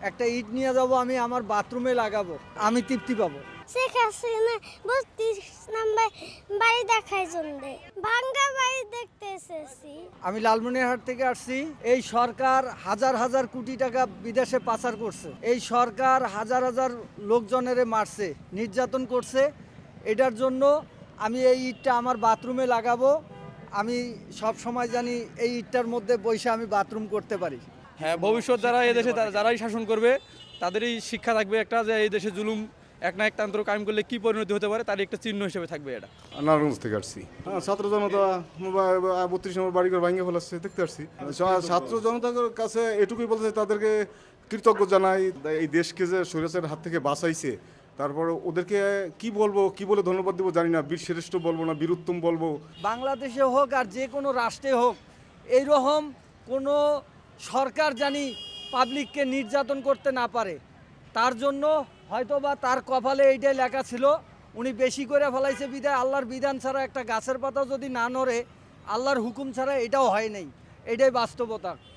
একটা ইট নিয়ে যাব আমি আমার বাথরুমে লাগাবো আমি তৃপ্তি পাবো। শেখ হাসিনা বত্রিশ নাম্বার বাড়ি দেখার জন্য। ভাঙ্গা বাড়ি দেখতে এসেছি। আমি লালমনিরহাট থেকে আসছি। এই সরকার হাজার হাজার কোটি টাকা বিদেশে পাচার করছে। এই সরকার হাজার হাজার লোকজনেরে মারছে নির্যাতন করছে। এটার জন্য আমি এই ইটটা আমার বাথরুমে লাগাবো। আমি সব সময় জানি এই ইটটার মধ্যে বসে আমি বাথরুম করতে পারি। হ্যাঁ ভবিষ্যৎ যারা এই দেশে তারা- যারাই শাসন করবে তাদেরই শিক্ষা থাকবে একটা যে এই দেশে জুলুম এক না এক তান্ত্র কায়েম করলে কি পরিণতি হতে পারে তার একটা চিহ্ন হিসেবে থাকবে এটা। নারায়ণগঞ্জ থেকে আসছি। হ্যাঁ ছাত্র জনতা বত্রিশ নম্বর বাড়ি করে ভাঙ্গে ফেলাচ্ছে দেখতে আসছি ছাত্র জনতার কাছে এটুকুই বলতে তাদেরকে কৃতজ্ঞ জানাই এই দেশকে যে সৈরাসের হাত থেকে বাঁচাইছে তারপর ওদেরকে কি বলব কি বলে ধন্যবাদ দেবো জানি না বীর শ্রেষ্ঠ বলব না বীরুত্তম বলব। বাংলাদেশে হোক আর যে কোনো রাষ্ট্রে হোক এইরকম কোনো সরকার জানি পাবলিককে নির্যাতন করতে না পারে। তার জন্য হয়তোবা তার কপালে এইটাই লেখা ছিল, উনি বেশি করে ফেলাইছে বিদায় আল্লাহর বিধান ছাড়া একটা গাছের পাতা যদি না নড়ে, আল্লাহর হুকুম ছাড়া এটাও হয় নাই। এটাই বাস্তবতা।